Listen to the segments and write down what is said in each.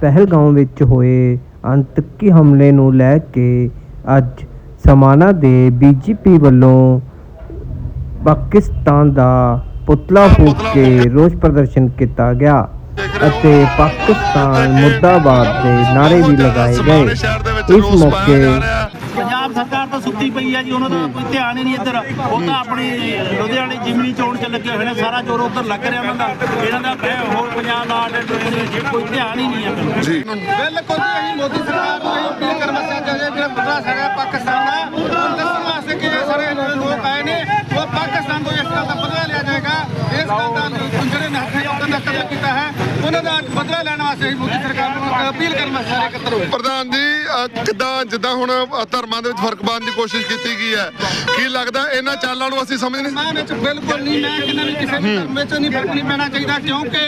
ਪਹਿਲਗਾਮ ਵਿੱਚ ਹੋਏ ਆਤੰਕੀ ਹਮਲੇ ਨੂੰ ਲੈ ਕੇ ਅੱਜ ਸਮਾਣਾ ਦੇ ਬੀਜੇਪੀ ਵੱਲੋਂ ਪਾਕਿਸਤਾਨ ਦਾ ਪੁਤਲਾ ਫੂਕ ਕੇ ਰੋਸ ਪ੍ਰਦਰਸ਼ਨ ਕੀਤਾ ਗਿਆ। ਅਤੇ ਪਾਕਿਸਤਾਨ ਮੁਰਦਾਬਾਦ ਦੇ ਨਾਰੇ ਵੀ ਲਗਾਏ ਗਏ। ਇਸ ਮੌਕੇ ਪੰਜਾਬ ਸਰਕਾਰ ਤਾਂ ਸੁੱਤੀ ਪਈ ਹੈ ਜੀ ਉਹਨਾਂ ਦਾ ਕੋਈ ਧਿਆਨ ਹੀ ਨਹੀਂ ਇੱਧਰ। ਉਹ ਤਾਂ ਆਪਣੀ ਲੁਧਿਆਣੇ ਜਿਮਨੀ ਚੋਣ 'ਚ ਲੱਗੇ ਹੋਏ ਨੇ ਸਾਰਾ ਜ਼ੋਰ ਉੱਧਰ ਲੱਗ ਰਿਹਾ ਉਹਨਾਂ ਦਾ ਇਹਨਾਂ ਦਾ ਬਹਿ- ਹੋਰ ਪੰਜਾਬ ਨਾਲ ਕੋਈ ਧਿਆਨ ਹੀ ਨਹੀਂ ਹੈ ਬਿਲਕੁਲ ਜੀ। ਬਿਲਕੁਲ ਜੀ ਅਸੀਂ ਮੋਦੀ ਸਰਕਾਰ ਨੂੰ ਅਸੀਂ ਅਪੀਲ ਕਰਨ ਵਾਸਤੇ ਚਾਹੇ ਜਿਹੜਾ ਬਦਲਾ ਹੈਗਾ ਪਾਕਿਸਤਾਨ ਦਾ ਉਹ ਦੱਸਣ ਵਾਸਤੇ ਕਿ ਇਹ ਸਾਰੇ ਲੋਕ ਆਏ ਨੇ ਉਹ ਪਾਕਿਸਤਾਨ ਤੋਂ ਇਸ ਗੱਲ ਦਾ ਬਦਲਾ ਲਿਆ ਜਾਏਗਾ। ਇਸ ਗੱਲ ਦਾ ਜਿਹੜੇ ਨਹੱਥੇ ਉਹਨਾਂ ਦਾ ਕਤਲ ਕੀਤਾ ਹੈ। ਉਹਨਾਂ ਦਾ ਬਦਲਾ ਲੈਣ ਵਾਸਤੇ ਅਸੀਂ ਮੋਦੀ ਸਰਕਾਰ ਨੂੰ ਅਪੀਲ ਕਰਨ ਵਾਸਤੇ ਸਾਰੇ ਇਕੱਤਰ ਹੋਏ। ਪ੍ਰਧਾਨ ਜੀ ਕਿੱਦਾਂ ਜਿੱਦਾਂ ਹੁਣ ਧਰਮਾਂ ਦੇ ਵਿੱਚ ਫ਼ਰਕ ਪਾਉਣ ਦੀ ਕੋਸ਼ਿਸ਼ ਕੀਤੀ ਗਈ ਹੈ ਕੀ ਲੱਗਦਾ ਇਹਨਾਂ ਚਾਲਾਂ ਨੂੰ ਅਸੀਂ ਸਮਝ ਨਹੀਂ ਮੈਂ ਵਿੱਚ ਬਿਲਕੁਲ ਨਹੀਂ ਮੈਂ ਕਹਿੰਦਾ ਵੀ ਕਿਸੇ ਧਰਮ ਵਿੱਚ ਨਹੀਂ ਫ਼ਰਕ ਨਹੀਂ ਪੈਣਾ ਚਾਹੀਦਾ ਕਿਉਂਕਿ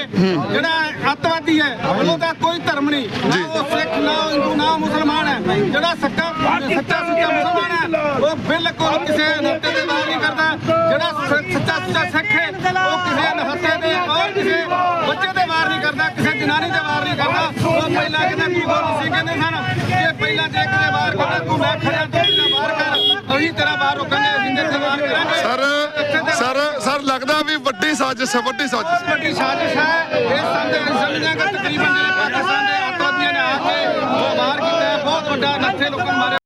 ਜਿਹੜਾ ਅੱਤਵਾਦੀ ਹੈ ਉਹਦਾ ਕੋਈ ਧਰਮ ਨਹੀਂ ਨਾ ਉਹ ਸਿੱਖ ਨਾ ਹਿੰਦੂ ਨਾ ਮੁਸਲਮਾਨ ਹੈ। ਜਿਹੜਾ ਸੱਚਾ ਸੱਚਾ ਸੁੱਚਾ ਮੁਸਲਮਾਨ ਹੈ ਉਹ ਬਿਲਕੁਲ ਕਿਸੇ ਨੱਤੇ ਦੇ ਵਾਰ ਨਹੀਂ ਕਰਦਾ। ਜਿਹੜਾ ਸੱਚਾ ਸੁੱਚਾ ਸਿੱਖ ਹੈ ਉਹ ਕਿਸੇ ਨਹੱਤੇ ਦੇ ਔਰ ਕਿਸੇ ਬੱਚੇ ਦੇ ਵਾਰ ਨਹੀਂ ਕਰਦਾ ਕਿਸੇ ਜਨਾਨੀ ਦੇ ਵਾਰ ਨਹੀਂ ਕਰਦਾ। ਉਹ ਪਹਿਲਾਂ ਕਹਿੰਦਾ ਗੁਰੂ ਗੋਬਿੰਦ ਸਿੰਘ ਕਹਿੰਦੇ ਸਨ ਕਿ ਪਹਿਲਾਂ ਜੇ ਕਿਸੇ ਵਾਰ ਕਰਦਾ ਤੂੰ ਮੈਂ ਖੜਿਆ ਤੂੰ ਪਹਿਲਾਂ ਵਾਰ ਕਰ। ਅਸੀਂ ਤੇਰਾ ਵਾਰ ਰੋਕਾਂਗੇ ਅਸੀਂ ਤੇਰੇ ਵਾਰ ਕਰਾਂਗੇ। ਸਰ ਸਰ ਸਰ ਲੱਗਦਾ ਵੀ ਵੱਡੀ ਸਾਜ਼ਿਸ਼ ਹੈ ਵੱਡੀ ਸਾਜ਼ਿਸ਼। ਵੱਡੀ ਸਾਜ਼ਿਸ਼ ਹੈ। ਇਹ ਸੰਦੇ ਸਮਝਾਂਗੇ ਤਕਰੀਬਨ ਜਿਹੜੇ ਪਾਕਿਸਤਾਨ ਦੇ ਅੱਤਵਾਦੀਆਂ ਨੇ ਆ ਕੇ ਉਹ ਵਾਰ ਕੀਤਾ ਹੈ, ਬਹੁਤ ਵੱਡਾ ਨੱਥੇ ਲੋਕਾਂ ਨੂੰ ਮਾਰਿਆ